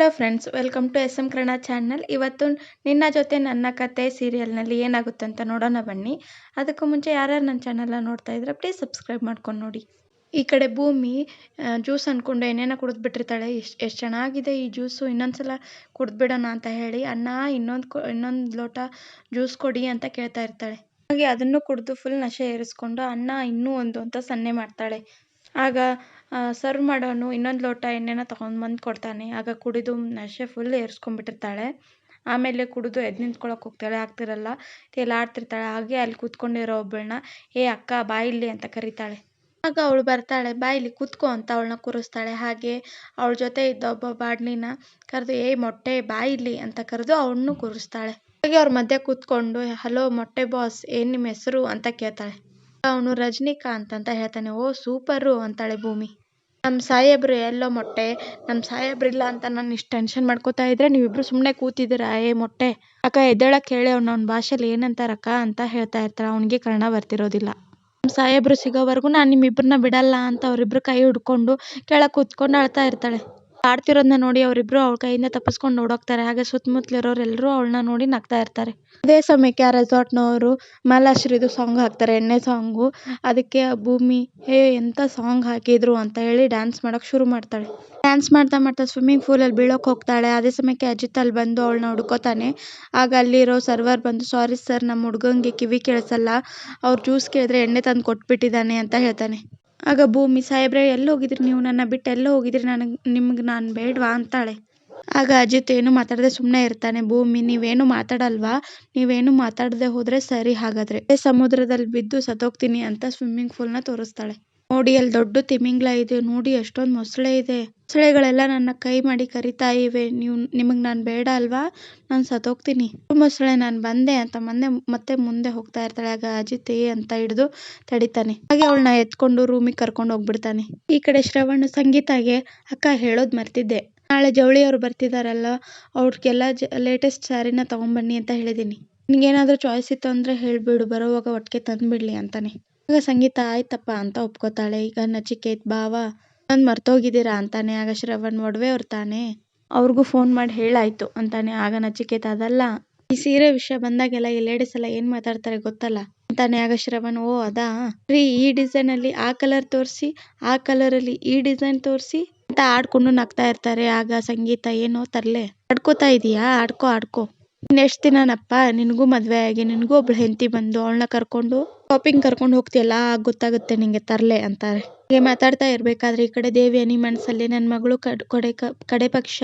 Hello friends welcome to S M Kannada channel ಇವತ್ತು ನಿನ್ನ ಜೊತೆ ನನ್ನ ಕತೆ ಸೀರಿಯಲ್ನಲ್ಲಿ ಏನಾಗುತ್ತೆ ಅಂತ ನೋಡೋಣ ಬನ್ನಿ. ಅದಕ್ಕೂ ಮುಂಚೆ ಯಾರ್ಯಾರು ನನ್ನ ಚಾನಲ್ನ ನೋಡ್ತಾ ಇದ್ರೆ ಪ್ಲೀಸ್ ಸಬ್ಸ್ಕ್ರೈಬ್ ಮಾಡ್ಕೊಂಡು ನೋಡಿ. ಈ ಕಡೆ ಭೂಮಿ ಜ್ಯೂಸ್ ಅಂದ್ಕೊಂಡು ಏನೇನೋ ಕುಡಿದ್ಬಿಟ್ಟಿರ್ತಾಳೆ. ಎಷ್ಟು ಎಷ್ಟು ಚೆನ್ನಾಗಿದೆ ಈ ಜ್ಯೂಸು ಇನ್ನೊಂದ್ಸಲ ಕುಡಿದ್ಬಿಡೋಣ ಅಂತ ಹೇಳಿ ಅಣ್ಣ ಇನ್ನೊಂದು ಇನ್ನೊಂದು ಲೋಟ ಜ್ಯೂಸ್ ಕೊಡಿ ಅಂತ ಕೇಳ್ತಾ ಇರ್ತಾಳೆ. ಹಾಗೆ ಅದನ್ನು ಕುಡಿದು ಫುಲ್ ನಶೆ ಏರಿಸ್ಕೊಂಡು ಅಣ್ಣ ಇನ್ನೂ ಒಂದು ಅಂತ ಸನ್ನೆ ಮಾಡ್ತಾಳೆ. ಆಗ ಸರ್ವ್ ಮಾಡೋನು, ಇನ್ನೊಂದು ಲೋಟ ಎಣ್ಣೆನ ತೊಗೊಂಡು ಬಂದು ಕೊಡ್ತಾನೆ. ಆಗ ಕುಡಿದು ನಶೆ ಫುಲ್ ಏರಿಸ್ಕೊಂಡ್ಬಿಟ್ಟಿರ್ತಾಳೆ. ಆಮೇಲೆ ಕುಡಿದು ಎದ್ದು ನಿಂತ್ಕೊಳ್ಳೋಕೆ ಹೋಗ್ತಾಳೆ. ಆಗ್ತಿರಲ್ಲ ತೇಲಾಡ್ತಿರ್ತಾಳೆ ಹಾಗೆ ಅಲ್ಲಿ ಕೂತ್ಕೊಂಡಿರೋ ಒಬ್ಬಳನ್ನ ಏ ಅಕ್ಕ ಬಾಯಿಲ್ಲಿ ಅಂತ ಕರೀತಾಳೆ. ಆಗ ಅವಳು ಬರ್ತಾಳೆ ಬಾಯಿಲಿ ಕೂತ್ಕೋ ಅಂತ ಅವಳನ್ನ ಕೂರಿಸ್ತಾಳೆ. ಹಾಗೆ ಅವಳ ಜೊತೆ ಇದ್ದ ಒಬ್ಬ ಬಾಡ್ಲಿನ ಕರೆದು ಏ ಮೊಟ್ಟೆ ಬಾಯಿಲಿ ಅಂತ ಕರೆದು ಅವಳನ್ನು ಕೂರಿಸ್ತಾಳೆ. ಹಾಗೆ ಅವ್ರ ಮಧ್ಯೆ ಕೂತ್ಕೊಂಡು, ಹಲೋ ಮೊಟ್ಟೆ ಬಾಸ್, ಏನು ನಿಮ್ಮ ಹೆಸರು? ಅಂತ ಕೇಳ್ತಾಳೆ. ಅವನು, ರಜನಿಕಾಂತ್ ಅಂತ ಹೇಳ್ತಾನೆ. ಓ, ಸೂಪರು ಅಂತಾಳೆ ಭೂಮಿ. ನಮ್ಮ ಸಾಹೇಬ್ರು ಎಲ್ಲೋ ಮೊಟ್ಟೆ ನಮ್ಮ ಸಾಹೇಬ್ರಿಲ್ಲ ಅಂತ ನಾನು ಇಷ್ಟು ಟೆನ್ಷನ್ ಮಾಡ್ಕೋತಾ ಇದ್ರೆ ನೀವಿಬ್ರು ಸುಮ್ಮನೆ ಕೂತಿದ್ದೀರಾ? ಏ ಮೊಟ್ಟೆ. ಅಕ್ಕ ಎದ್ದೇಳಕ್ಕೆ ಹೇಳಿ ಅವ್ನು, ಅವ್ನ ಭಾಷೆಲಿ ಏನಂತಾರಕ್ಕ ಅಂತ ಹೇಳ್ತಾ ಇರ್ತಾರೆ ಅವನಿಗೆ ಕನ್ನಡ ಬರ್ತಿರೋದಿಲ್ಲ. ನಮ್ಮ ಸಾಹೇಬ್ರು ಸಿಗೋವರೆಗೂ ನಾನು ನಿಮ್ಮಿಬ್ಬರನ್ನ ಬಿಡಲ್ಲ ಅಂತ ಅವರಿಬ್ರು ಕೈ ಹಿಡ್ಕೊಂಡು ಕೆಳಗೆ ಕೂತ್ಕೊಂಡು ಅಳ್ತಾ ಇರ್ತಾಳೆ. ಆಡ್ತಿರೋದನ್ನ ನೋಡಿ ಅವರಿಬ್ರು ಅವಳ ಕೈಯಿಂದ ತಪ್ಪಿಸ್ಕೊಂಡು ಓಡೋಗ್ತಾರೆ. ಹಾಗೆ ಸುತ್ತಮುತ್ತಲಿರೋರೆಲ್ಲರೂ ಅವಳನ್ನ ನೋಡಿ ನಗ್ತಾ ಇರ್ತಾರೆ. ಅದೇ ಸಮಯಕ್ಕೆ ಆ ರೆಸಾರ್ಟ್ನವರು ಮಾಲಾಶ್ರೀದು ಸಾಂಗ್ ಹಾಕ್ತಾರೆ, ಎಣ್ಣೆ ಸಾಂಗು ಅದಕ್ಕೆ ಭೂಮಿ, ಹೇ ಎಂಥ ಸಾಂಗ್ ಹಾಕಿದ್ರು ಅಂತ ಹೇಳಿ ಡ್ಯಾನ್ಸ್ ಮಾಡೋಕೆ ಶುರು ಮಾಡ್ತಾಳೆ. ಡ್ಯಾನ್ಸ್ ಮಾಡ್ತಾ ಮಾಡ್ತಾ ಸ್ವಿಮ್ಮಿಂಗ್ ಪೂಲಲ್ಲಿ ಬೀಳೋಕೆ ಹೋಗ್ತಾಳೆ. ಅದೇ ಸಮಯಕ್ಕೆ ಅಜಿತ್ ಅಲ್ಲಿ ಬಂದು ಅವಳನ್ನ ಹುಡ್ಕೋತಾನೆ. ಆಗ ಅಲ್ಲಿರೋ ಸರ್ವರ್ ಬಂದು ಸಾರಿ ಸರ್ ನಮ್ಮ ಹುಡುಗಂಗೆ ಕಿವಿ ಕೇಳಿಸಲ್ಲ. ಅವ್ರು ಜ್ಯೂಸ್ ಕೇಳಿದ್ರೆ ಎಣ್ಣೆ ತಂದು ಕೊಟ್ಬಿಟ್ಟಿದ್ದಾನೆ ಅಂತ ಹೇಳ್ತಾನೆ. ಆಗ ಭೂಮಿ, ಸಾಹೇಬ್ರೆ ಎಲ್ಲಿ ಹೋಗಿದ್ರಿ ನೀವು? ನನ್ನ ಬಿಟ್ಟು ಎಲ್ಲೋ ಹೋಗಿದ್ರಿ ನನಗೆ, ನಿಮ್ಗೆ ನಾನು ಬೇಡವಾ ಅಂತಾಳೆ. ಆಗ ಅಜಿತ್ ಏನು ಮಾತಾಡದೆ ಸುಮ್ಮನೆ ಇರ್ತಾನೆ. ಭೂಮಿ, ನೀವೇನು ಮಾತಾಡಲ್ವಾ? ನೀವೇನು ಮಾತಾಡದೆ ಹೋದ್ರೆ ಸರಿ ಹಾಗಾದ್ರೆ. ಸಮುದ್ರದಲ್ಲಿ ಬಿದ್ದು ಸತ್ತೋಗ್ತೀನಿ ಅಂತ ಸ್ವಿಮ್ಮಿಂಗ್ ಫೂಲ್ನ ತೋರಿಸ್ತಾಳೆ. ನೋಡಿ, ಅಲ್ಲಿ ದೊಡ್ಡ ತಿಮಿಂಗಲ ಇದೆ. ನೋಡಿ, ಎಷ್ಟೊಂದು ಮೊಸಳೆ ಇದೆ. ಮೊಸಳೆಗಳೆಲ್ಲ ನನ್ನ ಕೈ ಮಾಡಿ ಕರೀತಾ ಇವೆ. ನೀವು, ನಿಮಗೆ ನಾನು ಬೇಡ ಅಲ್ವಾ? ನಾನು ಸತ್ತೋಗ್ತೀನಿ. ಮೊಸಳೆ ನಾನು ಬಂದೆ ಅಂತ ಮಂದೆ ಮತ್ತೆ ಮುಂದೆ ಹೋಗ್ತಾ ಇರ್ತಾಳೆ. ಆಗ ಅಜಿತ್ ಅಂತ ಹಿಡಿದು ತಡಿತಾನೆ. ಹಾಗೆ ಅವಳನ್ನ ಎತ್ಕೊಂಡು ರೂಮಿಗೆ ಕರ್ಕೊಂಡು ಹೋಗ್ಬಿಡ್ತಾನೆ. ಈ ಕಡೆ ಶ್ರವಣ್ ಸಂಗೀತಾಗೆ ಅಕ್ಕ ಹೇಳೋದು ಮರ್ತಿದ್ದೆ. ನಾಳೆ ಜವಳಿ ಅವ್ರು ಬರ್ತಿದಾರಲ್ಲ, ಅವ್ರಿಗೆಲ್ಲ ಲೇಟೆಸ್ಟ್ ಸ್ಯಾರಿನ ತಗೊಂಡ್ಬನ್ನಿ ಅಂತ ಹೇಳಿದ್ದೀನಿ ನಿನಗೇನಾದರೂ ಚಾಯ್ಸ್ ಇತ್ತು ಅಂದ್ರೆ ಹೇಳಿಬಿಡು. ಬರೋವಾಗ ಒಟ್ಟಿಗೆ ತಂದುಬಿಡ್ಲಿ ಅಂತಾನೆ. ಆಗ ಸಂಗೀತ ಆಯ್ತಪ್ಪ ಅಂತ ಒಪ್ಕೋತಾಳೆ. ಈಗ ನಚಿಕೇತ್, ಭಾವ, ನಾನು ಮರ್ತೋಗಿದ್ದೀರಾ ಅಂತಾನೆ. ಆಗ ಶ್ರವಣ್ ಒಡವೆ ಅವ್ರ ತಾನೆ. ಅವ್ರಿಗೂ ಫೋನ್ ಮಾಡಿ ಹೇಳಾಯ್ತು ಅಂತಾನೆ. ಆಗ ನಚಿಕೇತ್, ಅದಲ್ಲ, ಈ ಸೀರೆ ವಿಷಯ ಬಂದಾಗೆಲ್ಲ ಈ ಲೇಡೀಸ್ ಎಲ್ಲ ಏನ್ ಮಾತಾಡ್ತಾರೆ ಗೊತ್ತಲ್ಲ? ಅಂತಾನೆ. ಆಗ ಶ್ರವಣ್, ಓ, ಅದಾ? ರೀ ಈ ಡಿಸೈನ್ ಅಲ್ಲಿ ಆ ಕಲರ್ ತೋರಿಸಿ, ಆ ಕಲರ್ ಅಲ್ಲಿ ಈ ಡಿಸೈನ್ ತೋರಿಸಿ ಅಂತ ಆಡ್ಕೊಂಡು ನಗ್ತಾ ಇರ್ತಾರೆ. ಆಗ ಸಂಗೀತ, ಏನೋ ತರ್ಲೆ. ಆಡ್ಕೋತಾ ಇದೀಯಾ? ಆಡ್ಕೋ ಆಡ್ಕೋ. ನೆಕ್ಸ್ಟ್ ದಿನನಪ್ಪ? ನಿನಗೂ ಮದ್ವೆ ಆಗಿ, ನಿನಗೂ ಒಬ್ಳು ಹೆಂಡತಿ ಬಂದು ಅವಳನ್ನ ಕರ್ಕೊಂಡು ಶಾಪಿಂಗ್ ಕರ್ಕೊಂಡು ಹೋಗ್ತಿಯಲ್ಲ, ಆಗ ಗೊತ್ತಾಗುತ್ತೆ ನಿಂಗೆ ತರ್ಲೆ ಅಂತಾರೆ. ಹೀಗೆ ಮಾತಾಡ್ತಾ ಇರ್ಬೇಕಾದ್ರೆ ಈ ಕಡೆ ದೇವಿಯನಿ ಮನಸ್ಸಲ್ಲಿ ನನ್ನ ಮಗಳು ಕಡೆ ಕಡೆ ಪಕ್ಷ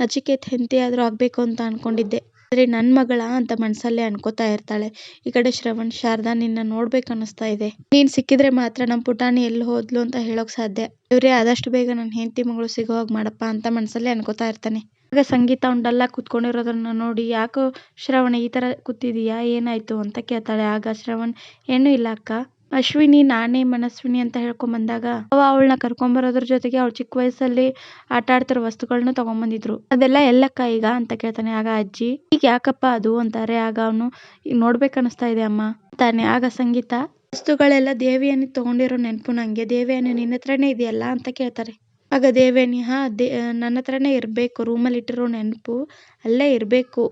ನಚಿಕೇತ್ ಆದ್ರೂ ಆಗ್ಬೇಕು ಅಂತ ಅನ್ಕೊಂಡಿದ್ದೆ. ಆದ್ರೆ ನನ್ ಮಗಳ ಅಂತ ಮನಸಲ್ಲೇ ಅನ್ಕೋತಾ ಇರ್ತಾಳೆ. ಈ ಕಡೆ ಶ್ರವಣ್, ಶಾರದಾ ನಿನ್ನ ನೋಡ್ಬೇಕು ಅನ್ನಿಸ್ತಾ ಇದೆ. ನೀನ್ ಸಿಕ್ಕಿದ್ರೆ ಮಾತ್ರ ನಮ್ ಪುಟಾಣಿ ಎಲ್ಲಿ ಹೋದ್ಲು ಅಂತ ಹೇಳೋಕ್ ಸಾಧ್ಯ. ಇವ್ರೆ ಆದಷ್ಟು ಬೇಗ ನನ್ನ ಹೆಂಡತಿ ಮಗಳು ಸಿಗೋ ಹಾಗೆ ಮಾಡಪ್ಪ ಅಂತ ಮನ್ಸಲ್ಲೇ ಅನ್ಕೋತಾ ಇರ್ತಾನೆ. ಸಂಗೀತ ಉಂಡಲ್ಲ ಕೂತ್ಕೊಂಡಿರೋದನ್ನ ನೋಡಿ, ಯಾಕೋ ಶ್ರವಣ ಈ ತರ ಕೂತಿದೀಯಾ, ಏನಾಯ್ತು ಅಂತ ಕೇಳ್ತಾಳೆ. ಆಗ ಶ್ರವಣ್, ಏನು ಇಲ್ಲ ಅಕ್ಕ. ಅಶ್ವಿನಿ, ನಾನೇ ಮನಸ್ವಿನಿ ಅಂತ ಹೇಳ್ಕೊಂಡ್ ಬಂದಾಗ ಅವ ಅವಳನ್ನ ಕರ್ಕೊಂಡ್ ಬರೋದ್ರ ಜೊತೆಗೆ ಅವ್ಳು ಚಿಕ್ಕ ವಯಸ್ಸಲ್ಲಿ ಆಟ ಆಡ್ತಿರೋ ವಸ್ತುಗಳನ್ನ ತಗೊಂಬಂದಿದ್ರು. ಅದೆಲ್ಲ ಎಲ್ಲಕ್ಕ ಈಗ ಅಂತ ಕೇಳ್ತಾನೆ. ಆಗ ಅಜ್ಜಿ, ಈಗ ಯಾಕಪ್ಪ ಅದು? ಅಂತಾರೆ. ಆಗ ಅವನು, ಈಗ ನೋಡ್ಬೇಕು ಅನಿಸ್ತಾ ಇದೆ ಅಮ್ಮ ತಾನೆ ಆಗ ಸಂಗೀತ, ವಸ್ತುಗಳೆಲ್ಲ ದೇವಿಯನ್ನ ತಗೊಂಡಿರೋ ನೆನಪು ನಂಗೆ. ದೇವಿಯನ್ನ ನಿನ್ನ ಹತ್ರನೇ ಇದೆಯಲ್ಲ? ಅಂತ ಕೇಳ್ತಾರೆ. ಆಗ ದೇವೇನಿ ಹಾ, ದೇ ನನ್ನ ಹತ್ರನೇ ಇರಬೇಕು ರೂಮಲ್ಲಿ ಇಟ್ಟಿರೋ ನೆನಪು, ಅಲ್ಲೇ ಇರಬೇಕು.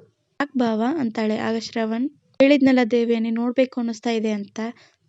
ಯಾಕೆ ಬಾವ ಅಂತಾಳೆ. ಆಗ ಶ್ರವಣ್, ಹೇಳಿದ್ನಲ್ಲ ದೇವೇಣಿ ನೋಡ್ಬೇಕು ಅನ್ನಿಸ್ತಾ ಇದೆ ಅಂತ.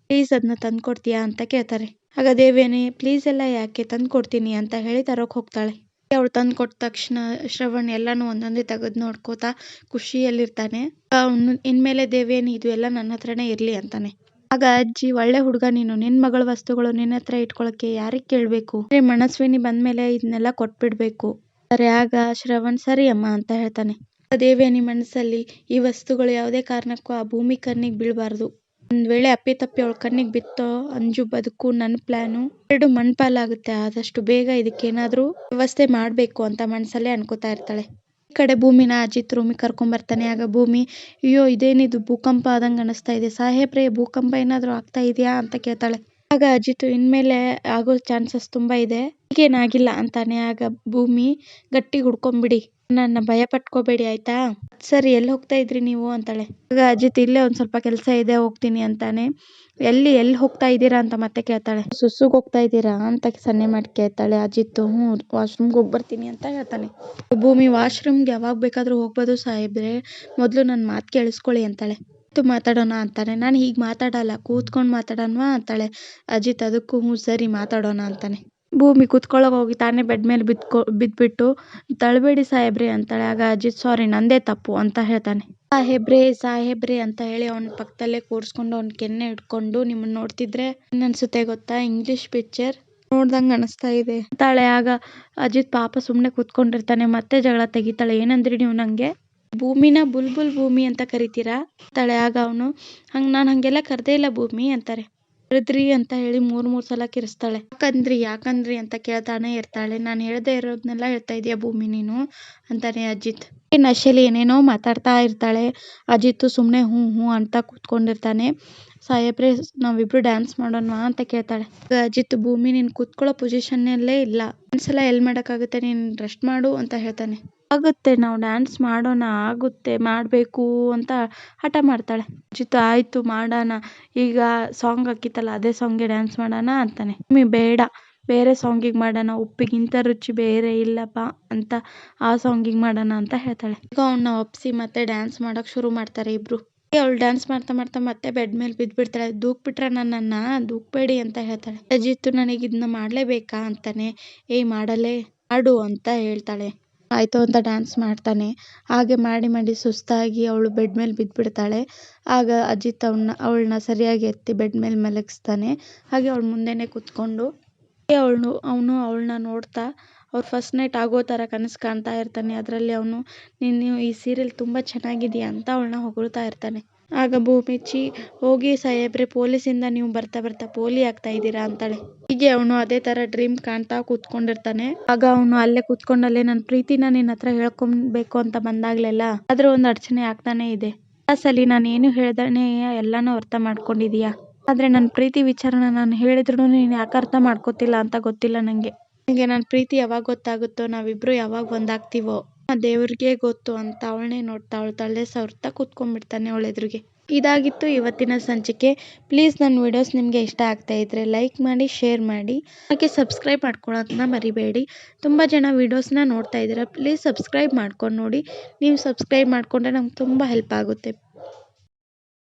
ಪ್ಲೀಸ್ ಅದನ್ನ ತಂದ್ಕೊಡ್ತೀಯಾ ಅಂತ ಕೇಳ್ತಾರೆ. ಆಗ ದೇವೇಣಿ ಪ್ಲೀಸ್ ಎಲ್ಲ ಯಾಕೆ ತಂದ್ಕೊಡ್ತೀನಿ ಅಂತ ಹೇಳಿ ತರೋಕ್ ಹೋಗ್ತಾಳೆ. ಅವಳು ತಂದು ಕೊಟ್ಟ ತಕ್ಷಣ ಶ್ರವಣ್ ಎಲ್ಲಾನು ಒಂದೊಂದೇ ತೆಗೆದು ನೋಡ್ಕೋತಾ ಖುಷಿಯಲ್ಲಿರ್ತಾನೆ. ಅವನು, ಇನ್ಮೇಲೆ ದೇವಿಯನಿ, ಇದು ಎಲ್ಲ ನನ್ನ ಹತ್ರನೇ ಇರ್ಲಿ ಅಂತಾನೆ. ಆಗ ಅಜ್ಜಿ, ಒಳ್ಳೆ ಹುಡುಗ ನೀನು. ನಿನ್ ಮಗಳ ವಸ್ತುಗಳು ನಿನ್ನ ಹತ್ರ ಇಟ್ಕೊಳಕ್ಕೆ ಯಾರಿಗ್ ಕೇಳ್ಬೇಕು? ಮನಸ್ವಿನಿ ಬಂದ್ಮೇಲೆ ಇದನ್ನೆಲ್ಲ ಕೊಟ್ಬಿಡ್ಬೇಕು. ಸರಿ, ಆಗ ಶ್ರವಣ್ ಸರಿ ಅಮ್ಮ, ಅಂತ ಹೇಳ್ತಾನೆ. ದೇವಿಯನಿ ಮನಸ್ಸಲ್ಲಿ ಈ ವಸ್ತುಗಳು ಯಾವುದೇ ಕಾರಣಕ್ಕೂ ಆ ಭೂಮಿ ಕಣ್ಣಿಗೆ ಬೀಳಬಾರ್ದು. ಒಂದ್ ವೇಳೆ ಅಪ್ಪಿ ತಪ್ಪಿ ಅವಳ ಕಣ್ಣಿಗೆ ಬಿತ್ತೋ ಅಂಜು ಬದುಕು ನನ್ನ ಪ್ಲಾನು. ಎರಡು ಮಣ್ಪಾಲಾಗುತ್ತೆ. ಆದಷ್ಟು ಬೇಗ ಇದಕ್ಕೇನಾದ್ರೂ ವ್ಯವಸ್ಥೆ ಮಾಡ್ಬೇಕು ಅಂತ ಮನಸ್ಸಲ್ಲೇ ಅನ್ಕೋತಾ ಇರ್ತಾಳೆ. ಈ ಕಡೆ ಭೂಮಿನ ಅಜಿತ್ ರೂಮಿಗೆ ಕರ್ಕೊಂಡ್ ಬರ್ತಾನೆ. ಆಗ ಭೂಮಿ, ಅಯ್ಯೋ ಇದೇನಿದು ಭೂಕಂಪ ಆದಂಗ ಅನಿಸ್ತಾ ಇದೆ. ಸಾಹೇಬ್ರೆ, ಭೂಕಂಪ ಏನಾದ್ರೂ ಆಗ್ತಾ ಇದೆಯಾ? ಅಂತ ಕೇಳ್ತಾಳೆ. ಆಗ ಅಜಿತ್, ಇನ್ಮೇಲೆ ಆಗೋ ಚಾನ್ಸಸ್ ತುಂಬಾ ಇದೆ. ಈಗೇನಾಗಿಲ್ಲ ಅಂತಾನೆ. ಆಗ ಭೂಮಿ ಗಟ್ಟಿ ಹುಡ್ಕೊಂಬಿಡಿ. ನನ್ನ ಭಯ ಪಟ್ಕೋಬೇಡಿ, ಆಯ್ತಾ? ಸರಿ, ಎಲ್ಲಿ ಹೋಗ್ತಾ ಇದ್ರಿ ನೀವು? ಅಂತಾಳೆ. ಆಗ ಅಜಿತ್, ಇಲ್ಲೇ ಒಂದ್ ಸ್ವಲ್ಪ ಕೆಲಸ ಇದೆ, ಹೋಗ್ತೀನಿ ಅಂತಾನೆ. ಎಲ್ಲಿ ಎಲ್ಲಿ ಹೋಗ್ತಾ ಇದ್ದೀರಾ ಅಂತ ಮತ್ತೆ ಕೇಳ್ತಾಳೆ. ಸುಸುಗೆ ಹೋಗ್ತಾ ಇದ್ದೀರಾ ಅಂತ ಸನ್ನೆ ಮಾಡಿ ಕೇಳ್ತಾಳೆ ಅಜಿತ್. ಹ್ಞೂ, ವಾಶ್ರೂಮ್ಗೆ ಹೋಗಿ ಬರ್ತೀನಿ ಅಂತ ಹೇಳ್ತಾನೆ. ಭೂಮಿ ವಾಶ್ರೂಮ್ಗೆ ಯಾವಾಗ ಬೇಕಾದ್ರೂ ಹೋಗ್ಬೋದು ಸಾಹೇಬ್ರೆ. ಮೊದಲು ನನ್ನ ಮಾತು ಕೇಳಿಸ್ಕೊಳ್ಳಿ ಅಂತಾಳೆ. ಕೂತು ಮಾತಾಡೋಣ ಅಂತಾನೆ. ನಾನು ಹೀಗೆ ಮಾತಾಡಲ್ಲ, ಕೂತ್ಕೊಂಡು ಮಾತಾಡೋಣವಾ ಅಂತಾಳೆ. ಅಜಿತ್ ಅದಕ್ಕೂ ಹ್ಞೂ, ಸರಿ ಮಾತಾಡೋಣ ಅಂತಾನೆ. ಭೂಮಿ ಕೂತ್ಕೊಳ್ಳೋಕೆ ಹೋಗಿ ತಾನೇ ಬೆಡ್ ಮೇಲೆ ಬಿದ್ಕೊ ಬಿದ್ಬಿಟ್ಟು, ತಳ್ಬೇಡಿ ಸಾಹೇಬ್ರೆ ಅಂತಾಳೆ. ಆಗ ಅಜಿತ್, ಸಾರಿ, ನಂದೇ ತಪ್ಪು ಅಂತ ಹೇಳ್ತಾನೆ. ಸಾಹೇಬ್ರೆ ಸಾಹೇಬ್ರೆ ಅಂತ ಹೇಳಿ ಅವನ ಪಕ್ಕದಲ್ಲೇ ಕೂರಿಸ್ಕೊಂಡು ಅವನ ಕೆನ್ನೆ ಹಿಡ್ಕೊಂಡು ನಿಮ್ಮನ್ನ ನೋಡ್ತಿದ್ರೆ ಏನ್ ಅನ್ಸುತ್ತೆ ಗೊತ್ತಾ? ಇಂಗ್ಲಿಷ್ ಪಿಕ್ಚರ್ ನೋಡ್ದಂಗ್ ಅನಿಸ್ತಾ ಇದೆ. ಅಂತಾಳೆ. ಆಗ ಅಜಿತ್ ಪಾಪ ಸುಮ್ನೆ ಕೂತ್ಕೊಂಡಿರ್ತಾನೆ. ಮತ್ತೆ ಜಗಳ ತೆಗಿತಾಳೆ. ಏನಂದ್ರಿ ನೀವು ನಂಗೆ? ಭೂಮಿನ ಬುಲ್ಬುಲ್ ಭೂಮಿ ಅಂತ ಕರಿತೀರಾ? ಅಂತಾಳೆ. ಆಗ ಅವನು, ಹಂಗ್, ನಾನು ಹಂಗೆಲ್ಲ ಕರ್ದೇ ಇಲ್ಲ ಭೂಮಿ ಅಂತಾರೆ. ಕರೆದ್ರಿ ಅಂತ ಹೇಳಿ ಮೂರ್ ಮೂರ್ ಸಲ ಕಿರಿಸ್ತಾಳೆ. ಯಾಕಂದ್ರಿ ಯಾಕಂದ್ರಿ ಅಂತ ಕೇಳ್ತಾನೆ ಇರ್ತಾಳೆ. ನಾನು ಹೇಳ್ದೆ ಇರೋದನ್ನೆಲ್ಲ ಹೇಳ್ತಾ ಇದೀಯ ಭೂಮಿ ನೀನು? ಅಂತಾನೆ ಅಜಿತ್. ನಶೆಲಿ ಏನೇನೋ ಮಾತಾಡ್ತಾ ಇರ್ತಾಳೆ. ಅಜಿತ್ ಸುಮ್ನೆ ಹ್ಞೂ ಹ್ಞೂ ಅಂತ ಕೂತ್ಕೊಂಡಿರ್ತಾನೆ. ಸಾಹೇಬ್ರೆ ನಾವಿಬ್ರು ಡ್ಯಾನ್ಸ್ ಮಾಡೋಣವಾ ಅಂತ ಕೇಳ್ತಾಳೆ. ಅಜಿತ್, ಭೂಮಿ, ನೀನ್ ಕೂತ್ಕೊಳ್ಳೋ ಪೊಸಿಷನ್ನಲ್ಲೇ ಇಲ್ಲ. ಒಂದ್ಸಲ ಎಲ್ ಮಾಡೋಕ್ಕಾಗುತ್ತೆ ನೀನ್ ರೆಸ್ಟ್ ಮಾಡು ಅಂತ ಹೇಳ್ತಾನೆ. ಆಗುತ್ತೆ, ನಾವು ಡ್ಯಾನ್ಸ್ ಮಾಡೋಣ, ಆಗುತ್ತೆ, ಮಾಡಬೇಕು ಅಂತ ಹಠ ಮಾಡ್ತಾಳೆ. ಅಜಿತ್, ಆಯ್ತು ಮಾಡೋಣ, ಈಗ ಸಾಂಗ್ ಹಾಕಿತ್ತಲ್ಲ, ಅದೇ ಸಾಂಗ್ಗೆ ಡ್ಯಾನ್ಸ್ ಮಾಡೋಣ ಅಂತಾನೆ. ಮಮ್ಮಿ, ಬೇಡ, ಬೇರೆ ಸಾಂಗಿಗೆ ಮಾಡೋಣ ಉಪ್ಪಿಗಿಂತ ರುಚಿ ಬೇರೆ ಇಲ್ಲಪ್ಪ ಅಂತ ಆ ಸಾಂಗಿಗೆ ಮಾಡೋಣ ಅಂತ ಹೇಳ್ತಾಳೆ. ಈಗ ಅವನ್ನ ಒಪ್ಸಿ ಮತ್ತೆ ಡ್ಯಾನ್ಸ್ ಮಾಡೋಕೆ ಶುರು ಮಾಡ್ತಾರೆ ಇಬ್ರು. ಅವಳು ಡ್ಯಾನ್ಸ್ ಮಾಡ್ತಾ ಮಾಡ್ತಾ ಮತ್ತೆ ಬೆಡ್ ಮೇಲೆ ಬಿದ್ದ್ಬಿಡ್ತಾಳೆ ದೂಕ್ ನನ್ನನ್ನು? ದೂಕ್ಬೇಡಿ ಅಂತ ಹೇಳ್ತಾಳೆ. ಅಜಿತ್, ನನಗೆ ಇದನ್ನ ಮಾಡ್ಲೇಬೇಕಾ? ಅಂತಾನೆ. ಏಯ್, ಮಾಡಲೇ, ಮಾಡು ಅಂತ ಹೇಳ್ತಾಳೆ. ಆಯ್ತು ಅಂತ ಡ್ಯಾನ್ಸ್ ಮಾಡ್ತಾನೆ. ಹಾಗೆ ಮಾಡಿ ಮಾಡಿ ಸುಸ್ತಾಗಿ ಅವಳು ಬೆಡ್ ಮೇಲೆ ಬಿದ್ದುಬಿಡ್ತಾಳೆ ಆಗ ಅಜಿತ್ ಅವನ್ನ ಅವಳನ್ನ ಸರಿಯಾಗಿ ಎತ್ತಿ ಬೆಡ್ ಮೇಲೆ ಮಲಗಿಸ್ತಾನೆ. ಹಾಗೆ ಅವಳ ಮುಂದೆನೇ ಕೂತ್ಕೊಂಡು ಅವಳು, ಅವನು ಅವಳನ್ನ ನೋಡ್ತಾ, ಅವ್ರು ಫಸ್ಟ್ ನೈಟ್ ಆಗೋ ಥರ ಕನಸು ಕಾಣ್ತಾ ಇರ್ತಾನೆ. ಅದರಲ್ಲಿ ಅವನು, ನೀನು ಈ ಸೀರಿಯಲ್ ತುಂಬ ಚೆನ್ನಾಗಿದೆಯಾ ಅಂತ ಅವಳನ್ನ ಹೊಗಳ್ತಾ ಇರ್ತಾನೆ. ಆಗ ಭೂಮಿ ಚಿ, ಹೋಗಿ ಸಾಹೇಬ್ರೆ, ಪೊಲೀಸಿಂದ ನೀವು ಬರ್ತಾ ಬರ್ತಾ ಪೋಲಿ ಆಗ್ತಾ ಇದ್ದೀರಾ ಅಂತಾಳೆ. ಹೀಗೆ ಅವನು ಅದೇ ತರ ಡ್ರೀಮ್ ಕಾಣ್ತಾ ಕೂತ್ಕೊಂಡಿರ್ತಾನೆ. ಆಗ ಅವನು ಅಲ್ಲೇ ಕೂತ್ಕೊಂಡಲ್ಲೇ ನನ್ನ ಪ್ರೀತಿನ ನಿನ್ನ ಹತ್ರ ಹೇಳ್ಕೊಬೇಕು ಅಂತ ಬಂದಾಗ್ಲೆಲ್ಲ, ಆದ್ರೆ ಒಂದು ಅಡಚಣೆ ಆಗ್ತಾನೆ ಇದೆ. ಸಲಿ ನಾನು ಏನು ಹೇಳ್ದಾನೆ ಎಲ್ಲಾನು ಅರ್ಥ ಮಾಡ್ಕೊಂಡಿದೀಯಾ? ಆದ್ರೆ ನನ್ ಪ್ರೀತಿ ವಿಚಾರನ ನಾನು ಹೇಳಿದ್ರು ನೀನ್ ಯಾಕೆ ಅರ್ಥ ಮಾಡ್ಕೋತಿಲ್ಲ ಅಂತ ಗೊತ್ತಿಲ್ಲ ನಂಗೆ. ನನಗೆ ನನ್ ಪ್ರೀತಿ ಯಾವಾಗ ಗೊತ್ತಾಗುತ್ತೋ, ನಾವಿಬ್ರು ಯಾವಾಗ ಒಂದಾಗ್ತೀವೋ? ದೇವ್ರಿಗೆ ಗೊತ್ತು ಅಂತ ಅವಳನ್ನೇ ನೋಡ್ತಾ ಅವಳು ತಲೆ ಸವರ್ತಾ ಕೂತ್ಕೊಂಡ್ಬಿಡ್ತಾನೆ ಅವಳ ಎದುರಿಗೆ. ಇದಾಗಿತ್ತು ಇವತ್ತಿನ ಸಂಚಿಕೆ. ಪ್ಲೀಸ್ ನನ್ನ ವಿಡಿಯೋಸ್ ನಿಮಗೆ ಇಷ್ಟ ಆಗ್ತಾ ಇದ್ರೆ ಲೈಕ್ ಮಾಡಿ, ಶೇರ್ ಮಾಡಿ. ಹಾಗೆ ಸಬ್ಸ್ಕ್ರೈಬ್ ಮಾಡ್ಕೊಳ್ಳೋದನ್ನ ಮರಿಬೇಡಿ. ತುಂಬ ಜನ ವಿಡಿಯೋಸ್ನ ನೋಡ್ತಾ ಇದ್ದೀರಾ. ಪ್ಲೀಸ್ ಸಬ್ಸ್ಕ್ರೈಬ್ ಮಾಡ್ಕೊಂಡು ನೋಡಿ. ನೀವು ಸಬ್ಸ್ಕ್ರೈಬ್ ಮಾಡಿಕೊಂಡ್ರೆ ನಮ್ಗೆ ತುಂಬ ಹೆಲ್ಪ್ ಆಗುತ್ತೆ.